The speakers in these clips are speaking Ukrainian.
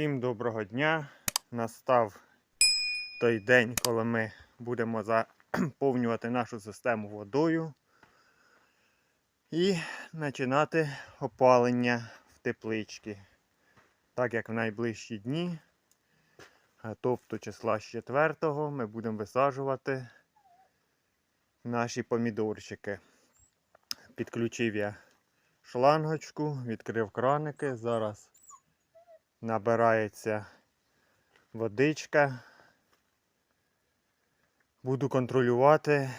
Всім доброго дня. Настав той день, коли ми будемо заповнювати нашу систему водою і починати опалення в теплички. Так як в найближчі дні, тобто числа з 4 ми будемо висаджувати наші помідорчики. Підключив я шлангочку, відкрив краники. Зараз набирається водичка. Буду контролювати,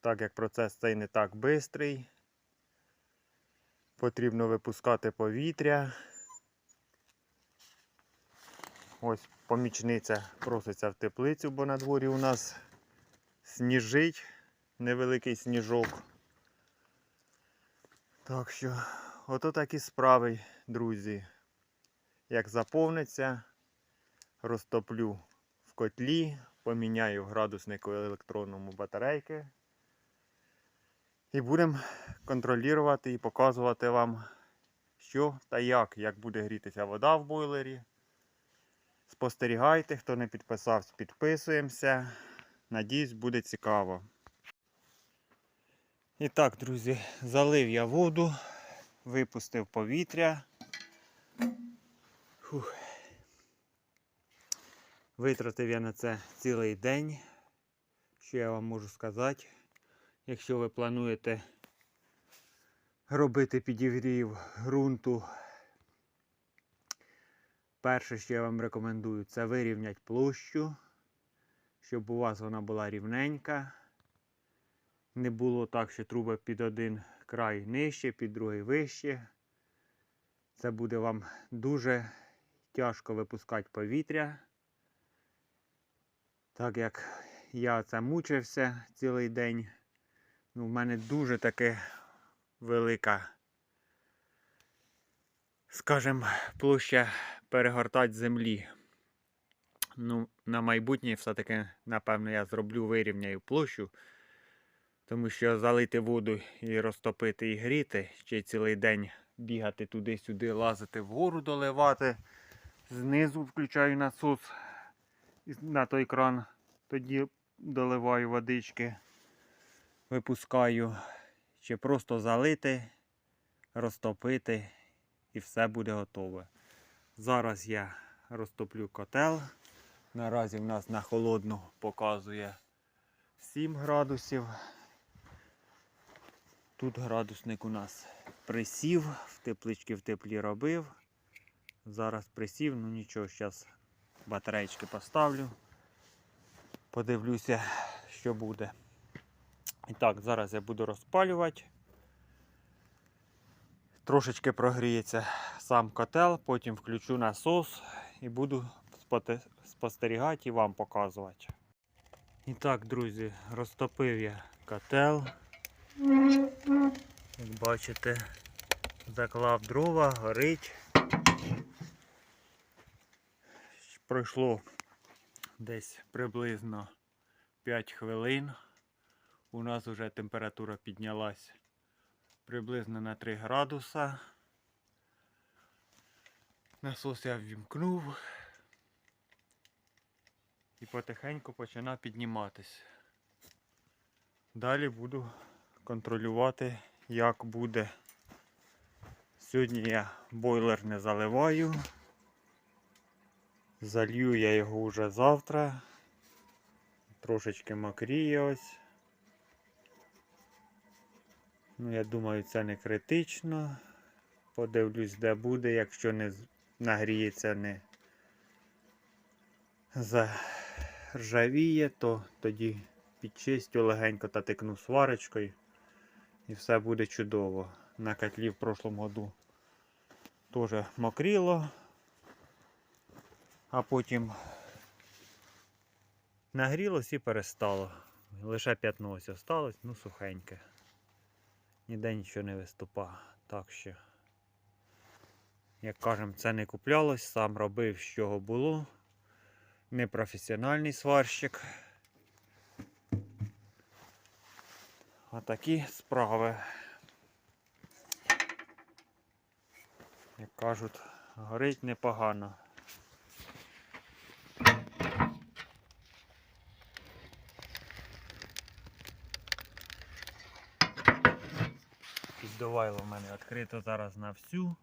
так як процес цей не так швидкий. Потрібно випускати повітря. Ось помічниця проситься в теплицю, бо на дворі у нас сніжить невеликий сніжок. Так що, ото такі справи, друзі. Як заповниться, розтоплю в котлі, поміняю градуснику електронному батарейки. І будемо контролювати і показувати вам, що та як, як буде грітися вода в бойлері. Спостерігайте, хто не підписався, підписуємося. Надіюсь, буде цікаво. І так, друзі, залив я воду, випустив повітря. Фух. Витратив я на це цілий день. Що я вам можу сказати? Якщо ви плануєте робити підігрів ґрунту, перше, що я вам рекомендую, це вирівняти площу, щоб у вас вона була рівненька. Не було так, що труби під один край нижче, під другий вище. Це буде вам дуже тяжко випускати повітря. Так як я це мучився цілий день. Ну, в мене дуже таке велика, скажімо, площа перегортати землі. Ну, на майбутнє все-таки, напевно, я зроблю вирівняю площу. Тому що залити воду і розтопити і гріти, ще цілий день бігати туди-сюди, лазити вгору, доливати. Знизу включаю насос на той кран, тоді доливаю водички, випускаю. Чи просто залити, розтопити і все буде готове. Зараз я розтоплю котел. Наразі в нас на холодну показує 7 градусів. Тут градусник у нас присів, в теплички в теплі робив. Зараз присів, ну нічого, зараз батарейки поставлю. Подивлюся, що буде. І так, зараз я буду розпалювати. Трошечки прогріється сам котел, потім включу насос і буду спостерігати і вам показувати. І так, друзі, розтопив я котел. Як бачите, заклав дрова, горить. Пройшло десь приблизно 5 хвилин. У нас вже температура піднялась приблизно на 3 градуса. Насос я ввімкнув і потихеньку починав підніматись. Далі буду контролювати, як буде. Сьогодні я бойлер не заливаю. Залью я його вже завтра. Трошечки мокріє ось. Ну, я думаю, це не критично. Подивлюсь, де буде, якщо не нагріється, не заржавіє, то тоді підчистю легенько та тикну сварочкою і все буде чудово. На котлі в прошлому году теж мокріло, а потім нагрілось і перестало. Лише п'ятно ось осталось, ну сухеньке. Ніде нічого не виступа. Так що, як кажемо, це не куплялось, сам робив, з чого було. Непрофесіональний сварщик. Отакі справи. Як кажуть, Горить непогано. Піддувайло в мене відкрито зараз на всю.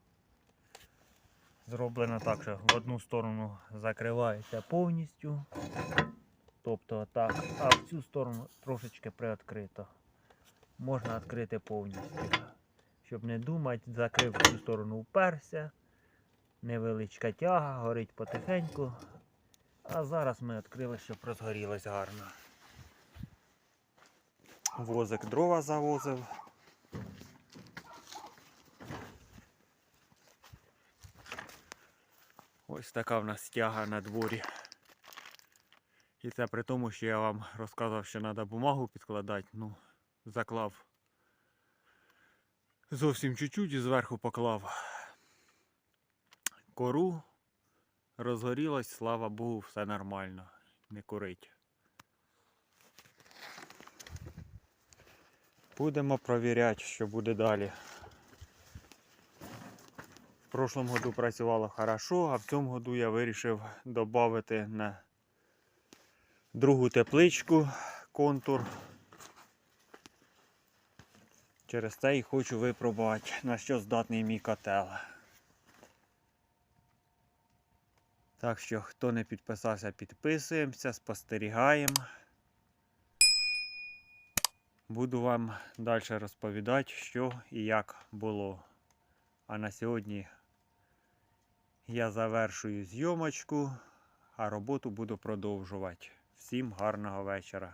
Зроблено так, що в одну сторону закривається повністю. Тобто так, а в цю сторону трошечки приоткрито. Можна відкрити повністю. Щоб не думати, закрив в цю сторону вперся. Невеличка тяга, горить потихеньку. А зараз ми відкрили, щоб розгорілось гарно. Возик дрова завозив. Ось така в нас тяга на дворі. І це при тому, що я вам розказав, що треба бумагу підкладати. Ну, заклав зовсім чуть-чуть і зверху поклав кору. Розгорілось, слава Богу, все нормально. Не курить. Будемо провіряти, що буде далі. В прошлом году працювало хорошо, а в цьому году я вирішив додати на другу тепличку контур. Через це і хочу випробувати, на що здатний мій котел. Так що, хто не підписався, підписуємося, спостерігаємо. Буду вам далі розповідати, що і як було. А на сьогодні я завершую зйомочку, а роботу буду продовжувати. Всім гарного вечора.